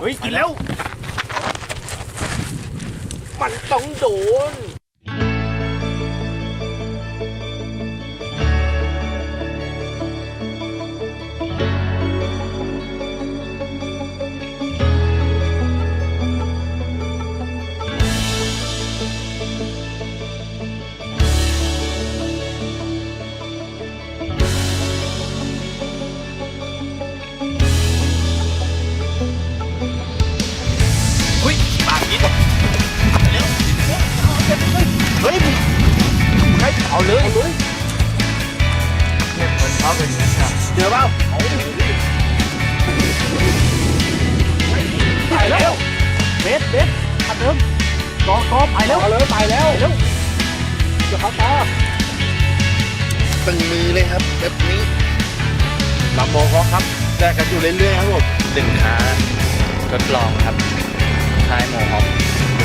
เฮ้ยกินแล้ว มันต้องโดน เอาเลยเอาเลยเนี่ยคนเขาเป็นอย่างนี้ครับเจอเปล่าเอาไปแล้วเบสเบสอันเดิมกอกอไปแล้วเอาเลยไปแล้วเร็วเดี๋ยวเขาตาตึงมือเลยครับแบบนี้ลำโมกครับแจกกันอยู่เรื่อยๆครับผมสินค้าทดลองครับค่ายโมฮอค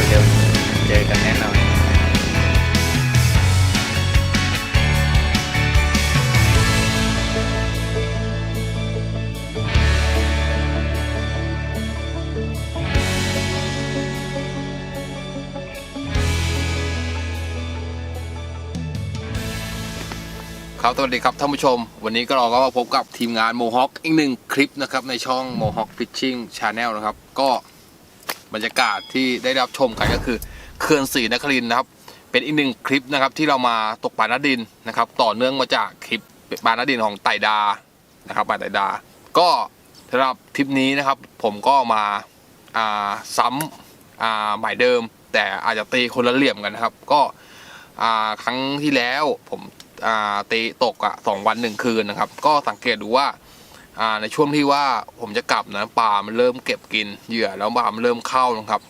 เร็วๆเจอกันแน่นอน ครับสวัสดีครับท่านผู้ชม วันนี้ก็เราก็มาพบกับทีมงานโมฮอคอีกหนึ่งคลิปนะครับในช่องโมฮอคฟิชชิ่งชาแนลนะครับ ก็บรรยากาศที่ได้รับชมกันก็คือเขื่อนศรีนครินนะครับ เป็นอีกหนึ่งคลิปนะครับที่เรามาตกปลาหน้าดินนะครับ ต่อเนื่องมาจากคลิปปลาหน้าดินของไต่ดานะครับปลาไต่ดา ก็สำหรับทริปนี้นะครับ ผมก็มาซ้ำอ่าหมายเดิม แต่อาจจะตีคนละเหลี่ยมกันนะครับ ก็ครั้งที่แล้วผม ตีตกอะสองวันหนึ่งคืนนะครับ ก็สังเกตดูว่าในช่วงที่ว่าผมจะกลับนะปลามันเริ่มเก็บกินเหยื่อแล้วปลามันเริ่มเข้านะครับ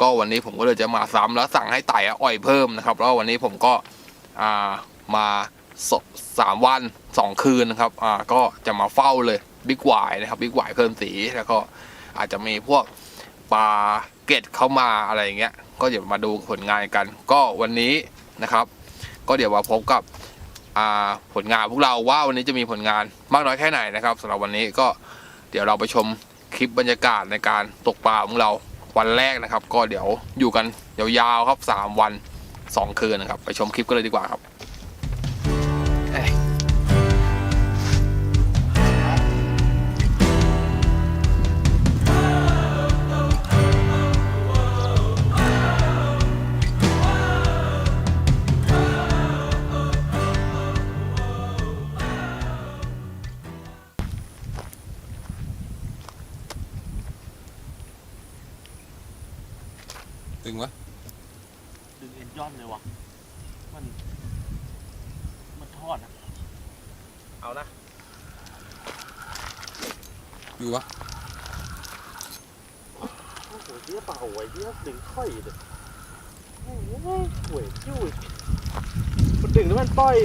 ก็วันนี้ผมก็เลยจะมาซ้ำแล้วสั่งให้ไต่อะอ่อยเพิ่มนะครับแล้ววันนี้ผมก็มาสามวันสองคืนนะครับก็จะมาเฝ้าเลยบิ๊กหวายนะครับบิ๊กหวายเพิ่มสีแล้วก็อาจจะมีพวกปลาเกตเข้ามาอะไรอย่างเงี้ยก็เดี๋ยวมาดูผลงานกัน ก็วันนี้นะครับ ก็เดี๋ยวมาพบกับ ผลงานพวกเราว่าวันนี้จะมีผลงานมากน้อยแค่ไหนนะครับสำหรับวันนี้ก็เดี๋ยวเราไปชมคลิปบรรยากาศในการตกปลาของเราวันแรกนะครับ ก็เดี๋ยวอยู่กันยาวๆครับ 3 วัน 2 คืนนะครับ ไปชมคลิปกันเลยดีกว่าครับ โหเยี่ยเปล่าไว้เยี่ยดึงค่อยเลยโอ้โหหวยจิ้วมันดึงแล้วมันปล่อย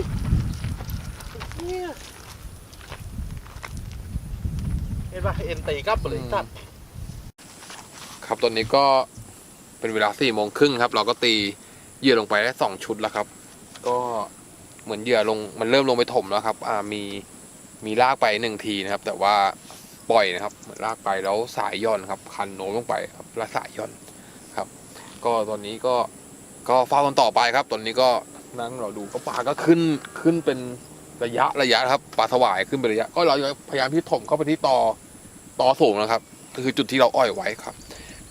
เนี่ยเห็นปะเอ็นตีกับไปเลยตัดครับตอนนี้ก็เป็นเวลา4ี่โมงครึ่งครับ เราก็ตีเหยื่อลงไปได้สองชุดแล้วครับ ก็เหมือนเหยื่อลงมันเริ่มลงไปถมแล้วครับ อ่ามีมีลากไปหนึ่งทีนะครับ แต่ว่าปล่อยนะครับ ลากไปแล้วสายย่อนครับคันโน้มลงไปครับแล้วสายย่อนครับ ก็ตอนนี้ก็ก็เฝ้ากันต่อไปครับ ตอนนี้ก็นั่งเราดูก็ปลาก็ขึ้นขึ้นเป็นระยะระยะครับปลาสวายขึ้นเป็นระยะ ก็เราพยายามที่ถมเข้าไปที่ต่อต่อสูงนะครับก็คือจุดที่เราอ้อยไว้ครับ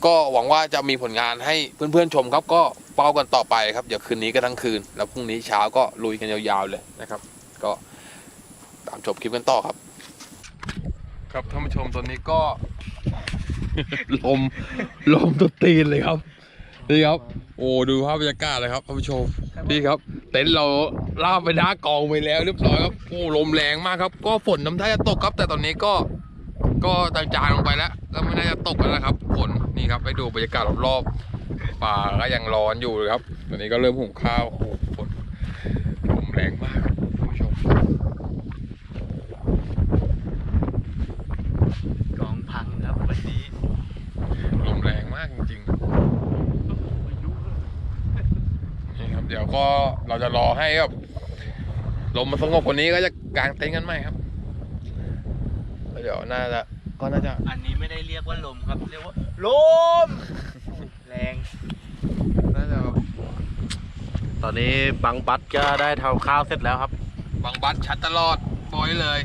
ก็หวังว่าจะมีผลงานให้เพื่อนๆชมครับ ก็เฝ้ากันต่อไปครับเดี๋ยวคืนนี้ก็ทั้งคืน แล้วพรุ่งนี้เช้าก็ลุยกันยาวๆเลยนะครับ ก็ตามชมคลิปกันต่อครับ ครับท่านผู้ชมตอนนี้ก็ ลมลมตัวตีนเลยครับนี่ครับ โอ้ดูภาพบรรยากาศเลยครับท่านผู้ชมนี่ครับ เต็นท์เราลาบไปหน้ากองไปแล้วเรียบร้อยครับโอ้ลมแรงมากครับ ก็ฝนน้ำท่าจะตกครับ แต่ตอนนี้ก็ก็จางๆลงไปแล้วก็ไม่น่าจะตกแล้วนะครับฝนนี่ครับไปดูบรรยากาศรอบๆป่าก็ยังร้อนอยู่เลยครับ ตอนนี้ก็เริ่มหุงข้าวโอ้ฝนลมแรงมากครับท่านผู้ชม กองพังครับวันนี้ลมแรงมากจริงๆนี่ครับเดี๋ยวก็เราจะรอให้แบบลมมันสงบกว่านี้ก็จะกางเต็นท์กันใหม่ครับแล้วเดี๋ยวน่าจะก็น่าจะอันนี้ไม่ได้เรียกว่าลมครับเรียกว่าลมแรงน่าจะตอนนี้บังบัตก็ได้ทำข้าวเสร็จแล้วครับบางบัสชัดตลอดบอยเลย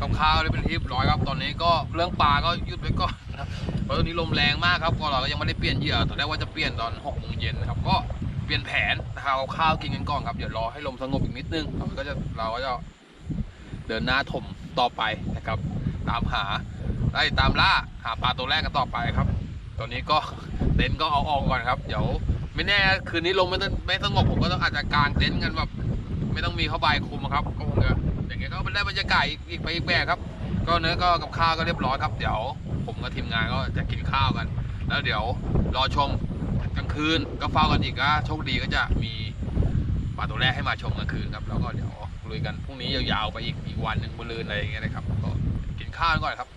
กับข้าวได้เป็นที่เรียบร้อยครับตอนนี้ก็เรื่องปลาก็ยุดไว้ก่อนนะครับเพราะตอนนี้ลมแรงมากครับก็เราก็ยังไม่ได้เปลี่ยนเหยื่อตอนแรกว่าจะเปลี่ยนตอนหกโมงเย็นนะครับก็เปลี่ยนแผนนะครับเอาข้าวกินกันก่อนครับเดี๋ยวรอให้ลมสงบอีกนิดนึงเราก็จะเราก็จะเดินหน้าถมต่อไปนะครับ ตามหาได้ตามล่าหาปลาตัวแรกกันต่อไปครับ ตอนนี้ก็เต็นท์ก็เอาออกก่อนครับเดี๋ยวไม่แน่คืนนี้ลมไม่ไม่สงบผมก็ต้องอาจจะกางเต็นท์กันแบบไม่ต้องมีเข้าใบคุมอะครับก็คงจะ อย่างเงี้ยก็เป็นได้บรรยากาศอีกไปอีกแบบครับ ก็เนื้อก็กับข้าวก็เรียบร้อยครับ เดี๋ยวผมกับทีมงานก็จะกินข้าวกัน แล้วเดี๋ยวรอชมกลางคืนก็เฝ้ากันอีกนะโชคดีก็จะมีปลาตัวแรกให้มาชมกลางคืนครับแล้วก็เดี๋ยวลุยกันพรุ่งนี้ยาวๆไปอีกอีกวันหนึ่งบนลืนอะไรอย่างเงี้ยนะครับก็กินข้าวก่อนครับ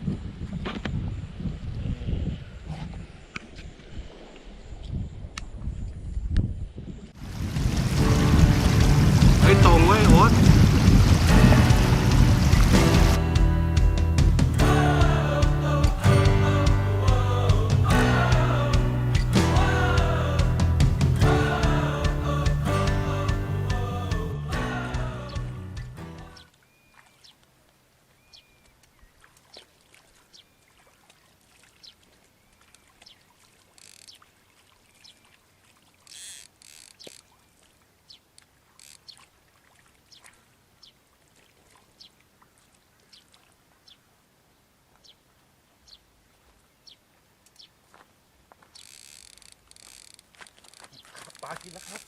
กินแล้วครับ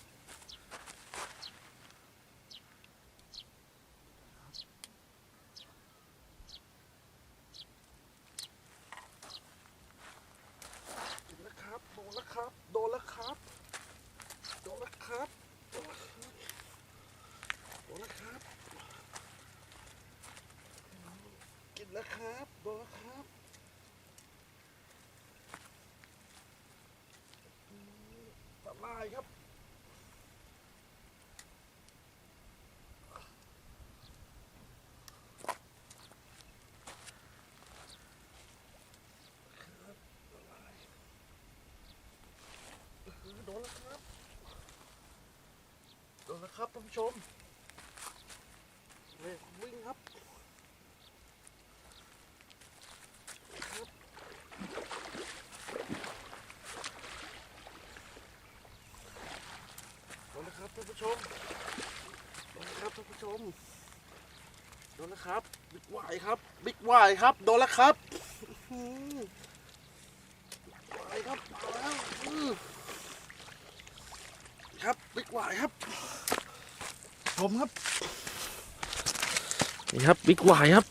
กินแล้วครับ โดนแล้วครับ โดนแล้วครับ โดนแล้วครับ โดนแล้วครับโดนแล้วครับ กินแล้วครับ โดนแล้วครับลายครับ โดนแล้วครับ โดนแล้วครับท่านผู้ ชมเร่งวิ่งครับโดนแล้วครับท่านผู้ชมโดนแล้วครับท่านผู้ชมโดนแล้วครับบิ๊กวายครับบิ๊กวายครับโดนแล้วครับวายครับมาแล้วครับบิ๊กวายครับ ชมครับ นี่ครับบิ๊กหวายครับ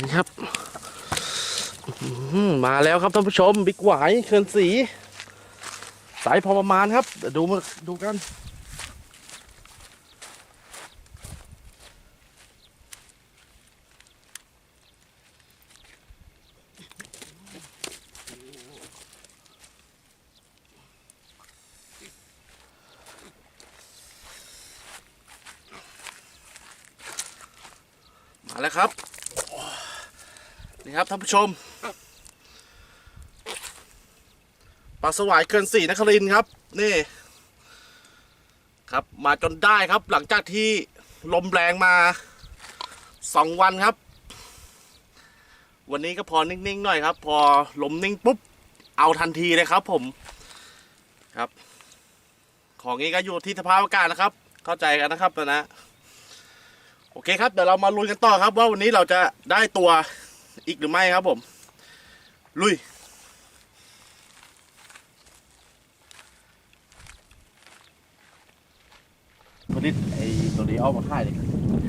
นี่ครับมาแล้วครับท่านผู้ชมบิ๊กหวายเขื่อนสี สายพอประมาณครับเดี๋ยวดูมาดูกันมาแล้วครับนี่ครับท่านผู้ชมปลาสวายเขื่อนสี่นครินครับ นี่ ครับมาจนได้ครับ หลังจากที่ลมแรงมาสองวันครับ วันนี้ก็พอนิ่งๆหน่อยครับ พอลมนิ่งปุ๊บ เอาทันทีเลยครับ ผมครับ ของนี้ก็อยู่ที่สภาพอากาศนะครับ เข้าใจกันนะครับนะโอเคครับเดี๋ยวเรามาลุยกันต่อครับ ว่าวันนี้เราจะได้ตัว อีกหรือไม่ครับผม ลุยผลิตไอ้ตัวนี้เอามาค่ายเลย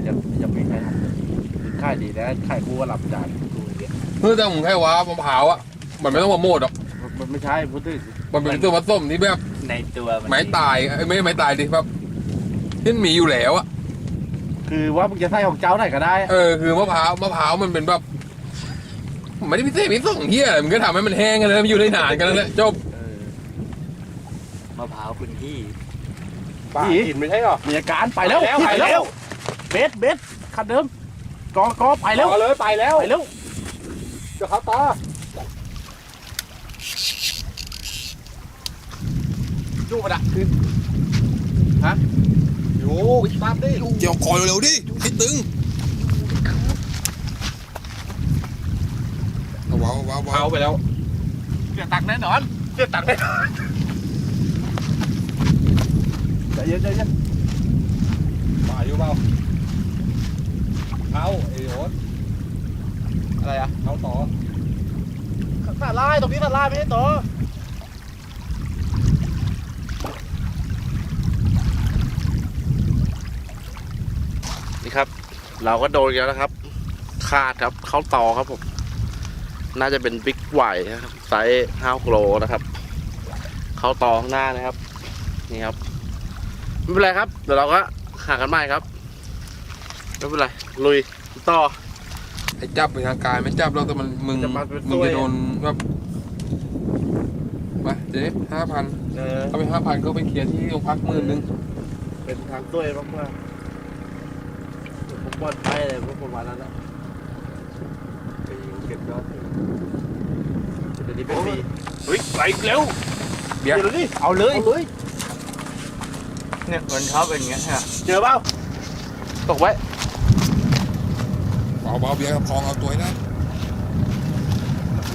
ยังยังไม่ใครทำค่ายดีแล้วค่ายกูก็รับจานกูอย่างเงี้ยเพื่อแต่ผมแค่ว่ามะพร้าวอะ มันไม่ต้องมาโมดหรอก มันมันไม่ใช่พูดถึงมันเป็นตัวผสมที่แบบในตัวมันไม้ตายเอ้ยไม่ใช่ไม้ตายดิแบบที่มีอยู่แล้วอะ คือว่ามึงจะใส่ของเจ้าไหนก็ได้ เออคือมะพร้าวมะพร้าวมันเป็นแบบ ไม่ได้พิเศษพิเศษของเฮียอะไรมันก็ทำให้มันแห้งกันแล้วมันอยู่ได้นานกันแล้วแหละจบเออมะพร้าวคุณพี่ ป้ากินไม่ใช่หรอ มีอาการไปแล้วไปแล้ว เบสเบสคันเดิมกอกอไปแล้วเอาเลยไปแล้วไปแล้วเดี๋ยวเขาต่อดูมาดะอยู่ตามดิเกี่ยวคอเร็วๆดิให้ตึงเอา ว้าวว้าวว้าวเอาไปแล้วเสียตังค์แน่นอนเสียตังค์แน่นอนใจเย็นใจเย็นมาอยู่เปล่าเอาไอ้โอ๊ตอะไรอะเอาต่อสาลายตรงนี้สาลายไม่ใช่ต่อนี่ครับ เราก็โดนกันแล้วครับ ขาดครับ เข้าต่อครับผม น่าจะเป็นบิ๊กไหวนะครับไซส์ห้ากิโลนะครับ เข้าต่อข้างหน้านะครับ นี่ครับ ไม่เป็นไรครับ เดี๋ยวเราก็หากันใหม่ครับ ไม่เป็นไร ลุยต่อไอ้จับเป็นทางการไม่จับเราแต่มันมึงจะมาเป็นมึงตัวจะโดนแบบไปเจ๊ห้าพันเออ เอาไปห้าพันก็ไปเคลียร์ที่โรงพักหมื่นหนึงเป็นทางด้วยมากมากๆผมบอลไปเลยพวกประมาณนั้นแหละไปเก็บยอดเดี๋ยว นี้เป็นปีเฮ้ยไปเร็วเบียร์เดี๋ยวนี้เอาเลยเอาเลยเนี่ยมันชอบเป็นอย่างเงี้ยฮะเจอเปล่าตกไว้เบาเบาเบียร์กับคลองเอาตัวให้ได้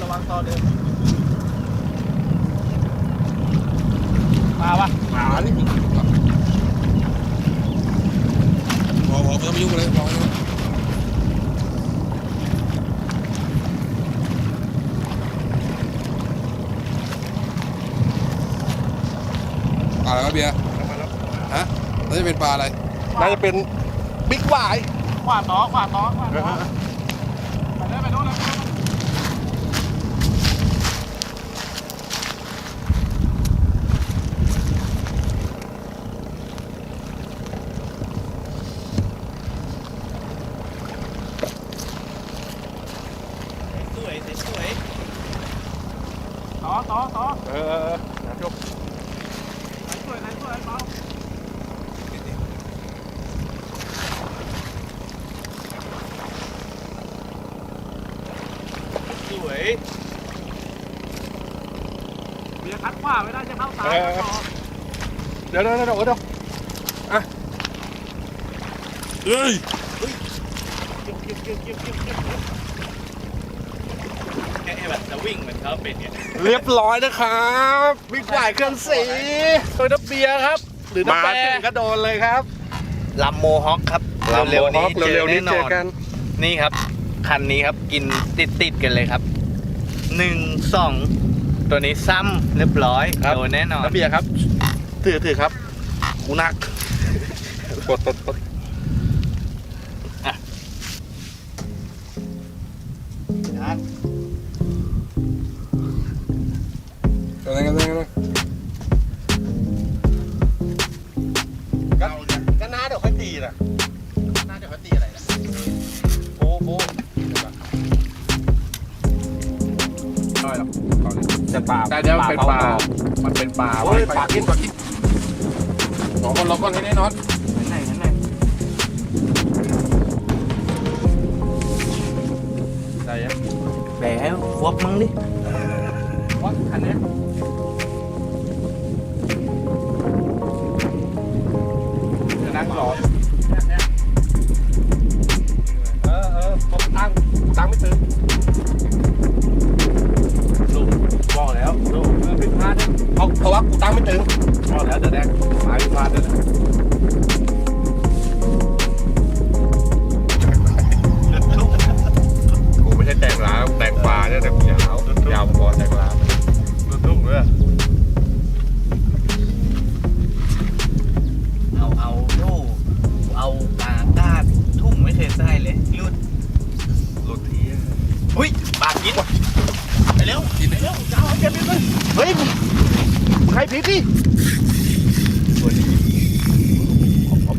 ระวังต่อเดินมาปะหานี่พอพอไม่ต้องมายุ่งเลยพอแล้วปลา อะไรวะเบียร์ฮะแล้วจะเป็นปลาอะไรน่าจะเป็นบิ๊กหวายขวาต่อขวาต่อขวาต่อไปเลยไปโน่นเลยสวยสวยต่อต่อต่อเออจบไหนสวยไหน สวยเมาสวยเบียร์คัดขวาไม่ได้จะเข้าซ้ายต่อเดี๋ยวเดี๋ยวเดี๋ยวเดี๋ยวเฮ้ย เกี่ยวเกี่ยวเกี่ยวเกี่ยวเกี่ยวเกี่ยว แค่แบบจะวิ่งเหมือนเขาเป็นเนี่ยเรียบร้อยนะครับบิ๊กหวายเครื่องสีโดยน้ำเบียร์ครับ หรือมาน้ำแปถึงก็โดนเลยครับลำโมฮอคครับเร็วๆนี้เร็วๆนี้แน่เจนออนกันนี่ครับ คันนี้ครับกินติดติดๆกันเลยครับหนึ่งสองตัวนี้ซ้ำเรียบร้อยโดนแน่นอนน้ำเบียร์ครับ ถือถือครับกูนักกดกด กดอะไรกันอะไรกันก็น้าเดี๋ยวค่อยตีนะน้าเดี๋ยวค่อยตีอะไรนะโอ้โหได้หรอกเอาเลยจะปลาแต่เดี๋ยวเป็นปลา มันเป็นปลาโอ้ยปากินปากินสองคนล็อกก่อนให้แน่นอนไหนไหนได้ยังแหมควบมั้งดิ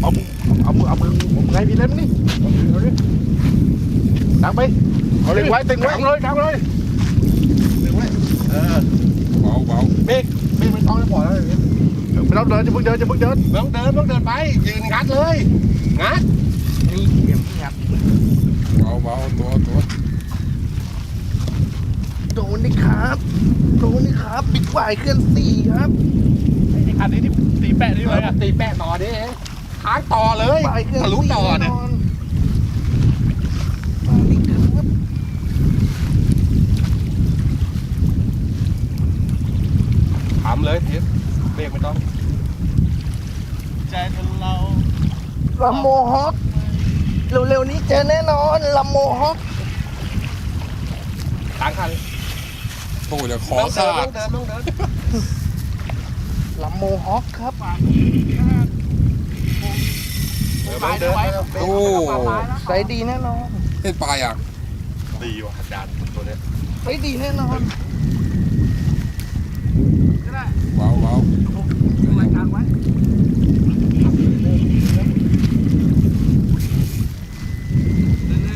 เอาเอามือเอามือเอามือใครผิดเล่มนี่เอาดิดังไปเอาเล็งไว้ต็งไว้เลยดังเลยเล็งไว้เออเบาเบาเบรกเบรกไม่ต้องเลยปล่อยแล้วอย่างเงี้ยไม่ต้องเดินจะมึงเดินจะมึงเดินต้องเดินต้องเดินไปยืนงัดเลยงัดนี่เข็มครับเบาเบาตัวตัวโดนนี่ครับโดูนี่ครับบิ๊กไบค์เคลื่อนสี่ครับไอ้คันนี้ที่ตีแปะนี่ไว้อะตีแปะต่อดิ ค้างต่อเลยไบค์เคลื่อนทะลุสี่ต่อเนี่ยแน่นอนมาดิครับทำเลยทิศเบรกไม่ต้อง ใจเราลำโมฮอคเร็วๆนี้เจอแน่นอนลำโมฮอคค้างคันโอ้เดี๋ยวคอต้องเดิขานดต้องเดินต้องเดินลำโมฮอคครับ เดินต้องเดินโอ้ใสดีแน่นอนเล่นปลายอะดีว่ะอาจารย์ตัวเนี้ยใสดีแน่นอนว้าวว้าว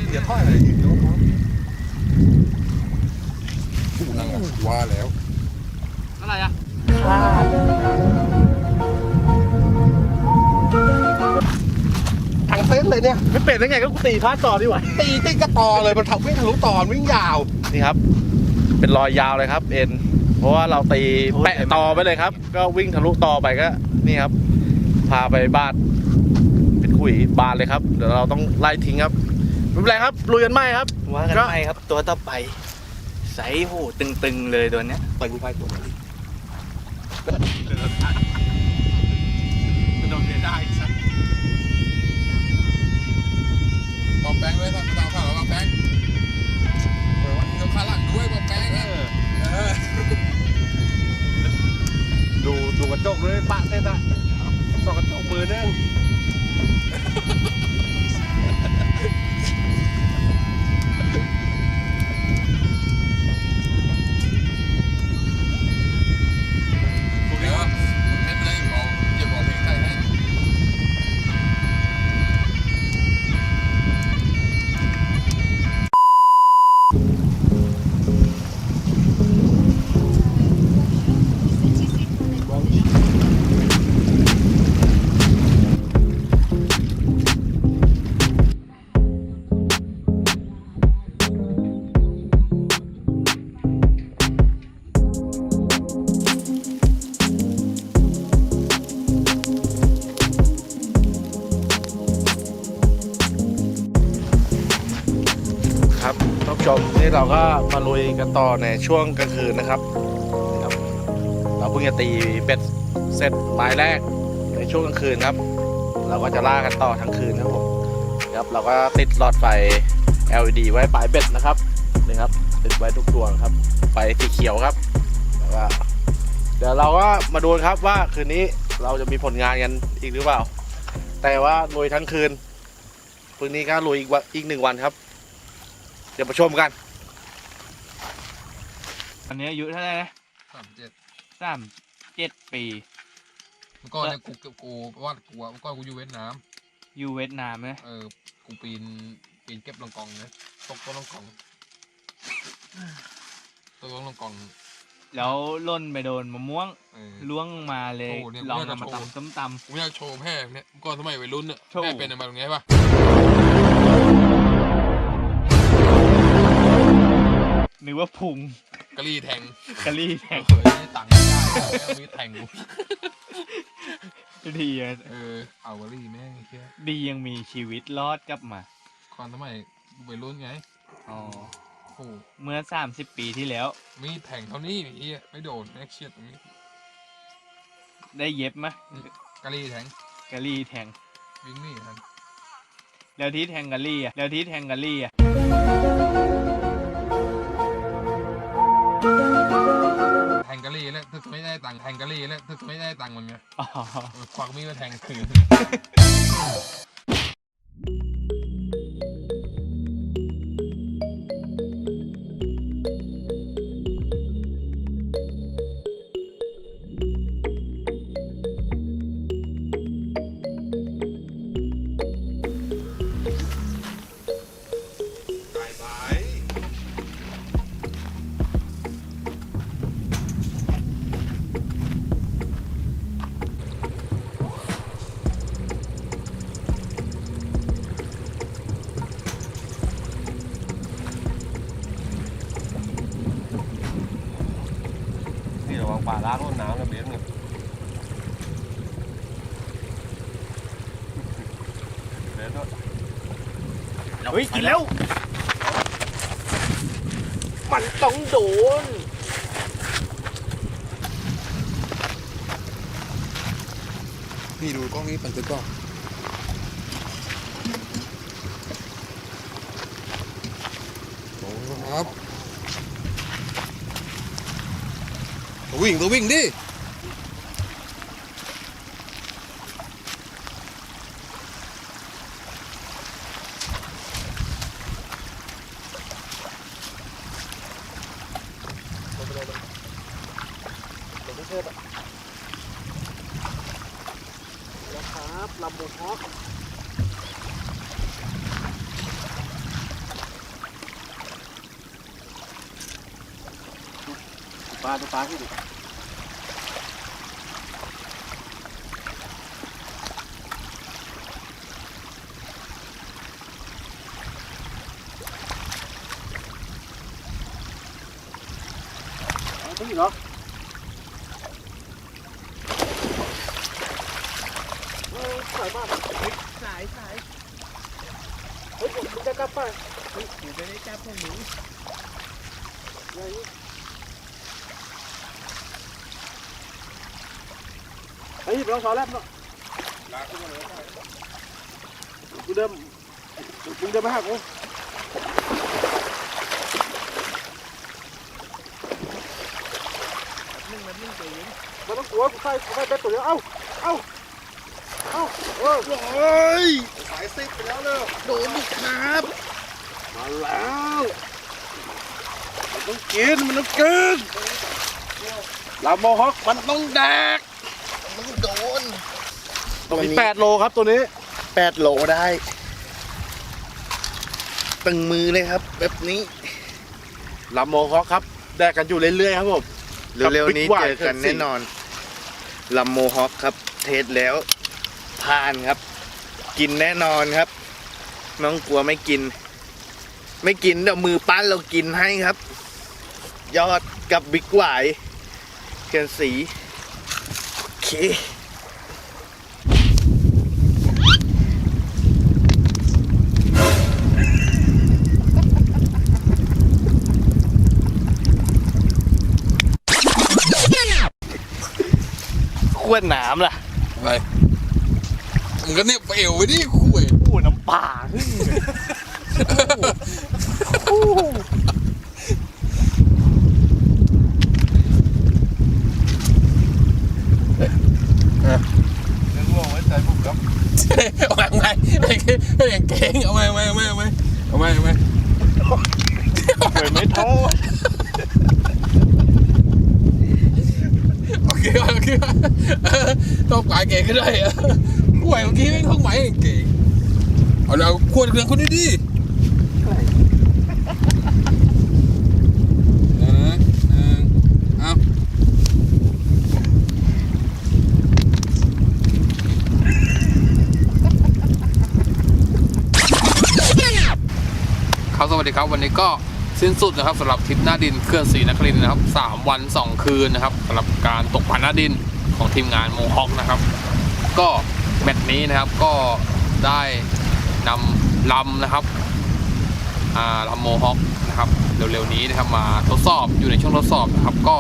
เดี๋ยวท่อยอะไรอีกเดี๋ยวพร้อมผู้นั่งอะว่าแล้วอะไรอะ เส้นเลยเนี่ยไม่เป็นได้ไงก็กูตีพาดต่อดีกว่าตีติดกระต่อเลยมันทำวิ่งทะลุต่อมันวิ่งยาวนี่ครับ เป็นรอยยาวเลยครับ เอ็น เพราะว่าเราตีแปะต่อไปเลยครับ ก็วิ่งทะลุต่อไปก็ นี่ครับ พาไปบ้านเป็นขุยบานเลยครับเดี๋ยวเราต้องไล่ทิ้งครับไม่เป็นไรครับลุยกันไหมครับว่ากันก็ไปครับ ตัวต่อไปใสโหตึงๆเลยตัวเนี้ยไปกูไปตัวนี้มันโดนเรียได้ อมแป้งด้วยท่านตามข่าวแล้วปอมแป้งเออวันนี้เราขาหลังด้วยบอมแป้งเออดูดูกระจกด้วยปะเส้นอะส่องกระจกมือนึง ยกันต่อในช่วงกลางคืนนะครับครับ เราเพิ่งจะตีเป็ดเสร็จไม้แรกในช่วงกลางคืนครับ เราก็จะล่ากันต่อทั้งคืนครับผมครับเราก็ติดหลอดไฟ LED ไว้ปลายเบ็ดนะครับนี่ครับติดไว้ทุกดวงครับไฟสีเขียวครับแล้วก็เดี๋ยวเราก็มาดูครับว่าคืนนี้เราจะมีผลงานกันอีกหรือเปล่า แต่ว่าลุยทั้งคืนพรุ่งนี้ก็ลุยอีกวันอีกหนึ่งวันครับ เดี๋ยวมาชมกัน อันนี้อายุเท่าไหร่นะสามเจ็ดสามเจ็ดปี เมื่อก่อนเนี่ยกูกูกูว่ากูอะเมื่อก่อนกูอยู่เวียดนามอยู่เวียดนามไหมเออกูปีนปีนเก็บลองกองเนี่ยตกต้นลองกองตกต้นลองกองแล้วล่นไปโดนมะม่วงเออล่วงลงมาเลยโอ้เนี่ยลองน่าจะเอามาโชว์ตำส้มตกูไม่อยากโชว์แพ้เนี่ยเมื่อก่อนสมัยวัยรุ่นเนี่ยโชว์แพ้เป็นอะไรแบบนี้ป่ะำนึกว่าพุง กะลี่แทงกะลี่แทงเฮ้ยตังค์ไม่ได้เอามีดแทงกูดีอะเออเอากะลี่แม่งไอ้เหี้ยดียังมีชีวิตรอดกลับมา ก่อนสมัยวัยรุ่นไงอ๋อ โอ้โหเมื่อสามสิบปีที่แล้ว มีดแทงเท่านี้ไอ้เหี้ยไม่โดนแม่งเฉียดตรงนี้ได้เย็บไหมกะลี่แทงกะลี่แทง วิ่งหนี่ทัน แล้วที่แทงกะลี่อะแล้วที่แทงกะลี่อะ กะลี่แล้วถึกไม่ได้ตังค์แทงกะลี่แล้วถึกไม่ได้ตังค์มันไงอ๋อเออควักมีดมาแทงคืน กินแล้ว มันต้องโดน นี่ดูกล้องนี้ปันทึกกล้องโอ้ครับตัววิ่งตัววิ่งดิ นะครับลำโบฮอก ปลาดูปลาที่ดิไม่เหรอเออสายมากเฮ้ยสายสายเฮ้ยผมมึงจะกลับไปเฮ้ยกูไม่ได้จับพวกหนู อะไรนี่เฮ้ยเราสอนแล้วเนาะกูเดิมมึงเดินมาหากูมันต้องกลัวกูใส่กูใส่เบ็ดตัวเดียวเอ้าเอ้าเอ้าเออเฮ้ยสายซิกไปแล้วเลยโดนดิครับมาแล้วมันต้องกินมันต้องกินลาโมฮอกมันต้องแดกมันโดน ตัวนี้แปดโลครับตัวนี้แปดโลได้ตึงมือเลยครับ แบบนี้ลาโมฮอกครับแดกกันอยู่เรื่อยๆครับผมเร็วๆนี้กับ Big เจ White อกัน Currency แน่นอนลัมโมฮอคครับ เทสแล้วผ่านครับ กินแน่นอนครับน้องกลัวไม่กิน ไม่กินเดี๋ยวมือปั้นเรากินให้ครับ ยอดกับบิ๊กไหวายเกินสีโอเค ขวดน้ำล่ะไปมันก็เนี่ยเปลวไปดิคุยโอ้น้ำป่าขึ้นเลยโอ้นึกว่าไว้ใจผมครับเอาไปเอาไปไอ้ไอ้อย่างเก่งเอาไปเอาไปเอาไปเอาไปเอาไปเอาไปเหมไม่ทษโอ คโอเคเออต้องปลายเก่งก็ได้เออคุยเมื่อกี้ไม่ต้องไหวเก่งเอาเราควรเรื่องคนนี้ดิเออเออเอาครับสวัสดีครับวันนี้ก็ สิ้นสุดนะครับสำหรับทริปหน้าดินเคลื่อนศรีนครินนะครับสามวันสองคืนนะครับสำหรับการตกปลาหน้าดินของทีมงานโมฮอคนะครับ ก็แมตช์นี้นะครับก็ได้นำลำนะครับอ่าลำโมฮอคนะครับเร็วๆนี้นะครับมาทดสอบอยู่ในช่วงทดสอบนะครับ ก็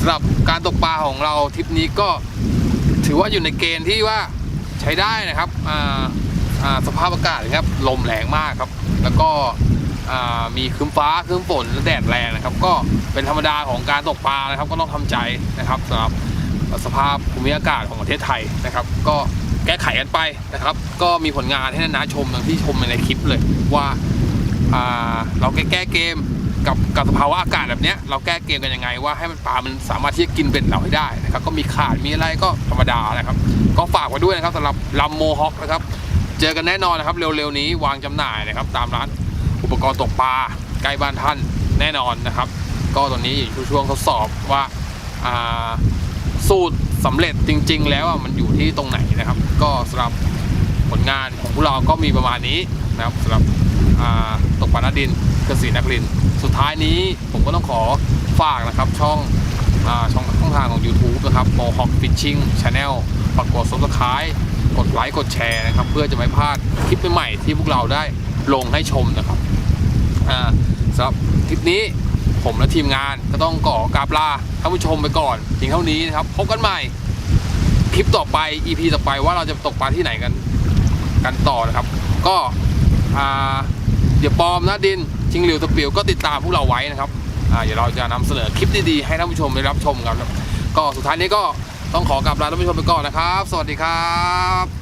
สำหรับการตกปลาของเราทริปนี้ก็ถือว่าอยู่ในเกณฑ์ที่ว่าใช้ได้นะครับสภาพอากาศนะครับลมแรงมากครับ แล้วก็ มีครึ้มฟ้าครึ้มฝนและแดดแรงนะครับ ก็เป็นธรรมดาของการตกปลานะครับ ก็ต้องทำใจนะครับสำหรับสภาพภูมิอากาศของประเทศไทยนะครับ ก็แก้ไขกันไปนะครับ ก็มีผลงานให้นานชมอย่างที่ชมในคลิปเลยว่าาเราแก้แก้เกมกับกับสภาวะอากาศแบบนี้เราแก้เกมกันยังไง ว่าให้มันปลามันสามารถที่จะกินเบ็ดเราให้ได้นะครับ ก็มีขาดมีอะไรก็ธรรมดานะครับ ก็ฝากไว้ด้วยนะครับสำหรับลำโมฮอคนะครับ เจอกันแน่นอนนะครับ เร็วๆนี้วางจำหน่ายนะครับ ตามร้าน ปกรณ์ตกปลาใกล้บ้านท่านแน่นอนนะครับ ก็ตอนนี้อยู่ช่วงทดสอบว่าาสูตรสำเร็จจริง ๆ แล้วมันอยู่ที่ตรงไหนนะครับ ก็สำหรับผลงานของพวกเราก็มีประมาณนี้นะครับสำหรับตกปลาหน้าดินเกษตรนักริน สุดท้ายนี้ผมก็ต้องขอฝากนะครับช่องอช่องช่องทางของ YouTube นะครับ Mohawk Fishing Channel ฝากกด subscribe กดไลค์กดแชร์นะครับ เพื่อจะไม่พลาดคลิปใหม่ๆที่พวกเราได้ลงให้ชมนะครับำหรับคลิปนี้ผมและทีมงานก็ต้องก่อกราบลาท่านผู้ชมไปก่อนเพียงเท่านี้นะครับ พบกันใหม่คลิปต่อไป EP ต่อไปว่าเราจะตกปลาที่ไหนกันกันต่อนะครับ ก็เดี๋ยวปอมนะดินชิงหลิวตะเปียวก็ติดตามพวกเราไว้นะครับเดี๋ยวเราจะนำเสนอคลิปดีๆให้ท่านผู้ชมได้รับชมกันครับก็สุดท้ายนี้ก็ต้องขอกลับลาท่านผู้ชมไปก่อนนะครับ สวัสดีครับ